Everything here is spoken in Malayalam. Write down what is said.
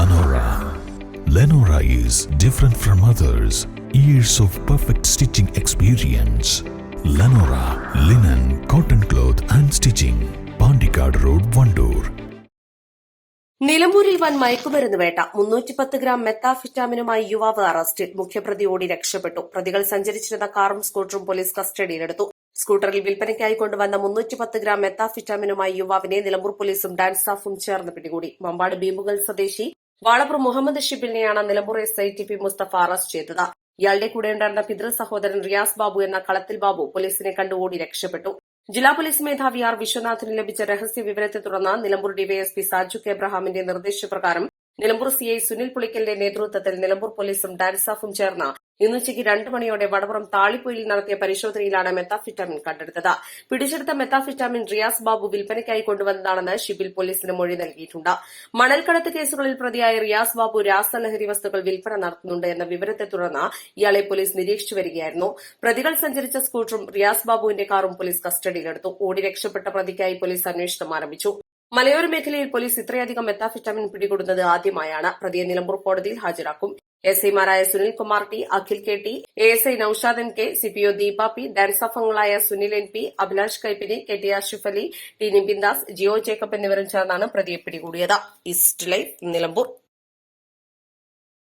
Lenora. Lenora is different from others. Years of perfect stitching experience. Lenora linen, cotton cloth and stitching. Pandikad Road, Vandoor. നിലമ്പൂരിൽ വൻ മയക്കുമരുന്ന് വേട്ട മുന്നൂറ്റി പത്ത് ഗ്രാം മെത്താഫിറ്റാമിനുമായി യുവാവ് അറസ്റ്റിൽ മുഖ്യപ്രതി ഓടി രക്ഷപ്പെട്ടു പ്രതികൾ സഞ്ചരിച്ചിരുന്ന കാറും സ്കൂട്ടറും പോലീസ് കസ്റ്റഡിയിലെടുത്തു സ്കൂട്ടറിൽ വിൽപ്പനയ്ക്കായി കൊണ്ടുവന്ന മുന്നൂറ്റി പത്ത് ഗ്രാം മെത്താഫിറ്റാമിനുമായി യുവാവിനെ നിലമ്പൂർ പോലീസും ഡാൻസ് സ്റ്റാഫും ചേർന്ന് പിടികൂടി മമ്പാട് ഭീമുകൾ സ്വദേശി Valappuram Muhammad ഷിബിലിനെയാണ് Nilambur S I T P Mustafa arrest ചെയ്തത്. ഇയാളുടെ കൂടെ ഉണ്ടായിരുന്ന പിതൃ സഹോദരൻ റിയാസ് ബാബു എന്ന കളത്തിൽ ബാബു പോലീസിനെ കണ്ടു ഓടി രക്ഷപ്പെട്ടു. ജില്ലാ പോലീസ് മേധാവി ആർ വിശ്വനാഥിന് ലഭിച്ച രഹസ്യ വിവരത്തെ തുടർന്ന് നിലമ്പൂർ ഡിവൈഎസ്പി സാജു കെ എബ്രഹാമിന്റെ നിർദ്ദേശപ്രകാരം നിലമ്പൂർ സിഐ സുനിൽ പുളിക്കലിന്റെ നേതൃത്വത്തിൽ നിലമ്പൂർ പോലീസും ഡാൻസാഫും ചേർന്ന് ഇന്നുച്ചയ്ക്ക് രണ്ട് മണിയോടെ വടപുറം താളിപ്പൊയിൽ നടത്തിയ പരിശോധനയിലാണ് മെത്താഫിറ്റാമിൻ കണ്ടെടുത്തത്. പിടിച്ചെടുത്ത മെത്താഫിറ്റാമിൻ റിയാസ് ബാബു വിൽപ്പനയ്ക്കായി കൊണ്ടുവന്നതാണെന്ന് ഷിബിൽ പോലീസിന് മൊഴി നൽകിയിട്ടുണ്ട്. മണൽക്കടത്ത് കേസുകളിൽ പ്രതിയായ റിയാസ് ബാബു രാസലഹരി വസ്തുക്കൾ വിൽപ്പന നടത്തുന്നുണ്ട് എന്ന വിവരത്തെ തുടർന്ന് ഇയാളെ പോലീസ് നിരീക്ഷിച്ചു വരികയായിരുന്നു. പ്രതികൾ സഞ്ചരിച്ച സ്കൂട്ടറും റിയാസ് ബാബുവിന്റെ കാറും പോലീസ് കസ്റ്റഡിയിലെടുത്തു. ഓടി രക്ഷപ്പെട്ട പ്രതിക്കായി പോലീസ് അന്വേഷണം ആരംഭിച്ചു. മലയോര മേഖലയിൽ പോലീസ് ഇത്രയധികം മെത്താഫിറ്റാമിൻ പിടികൂടുന്നത് ആദ്യമായാണ്. പ്രതിയെ നിലമ്പൂർ കോടതിയിൽ ഹാജരാക്കും. എസ് ഐമാരായ Sunil Kumar T Akhil K T A S I Noushad N K CPO Deepa P dance അംഗങ്ങളായ Sunil N P Abhilash Kaippini K T Ashif Ali T Nibin Das Jio Jacob എന്നിവരും ചേർന്നാണ് പ്രതിയെ പിടികൂടിയത്. East life Nilambur.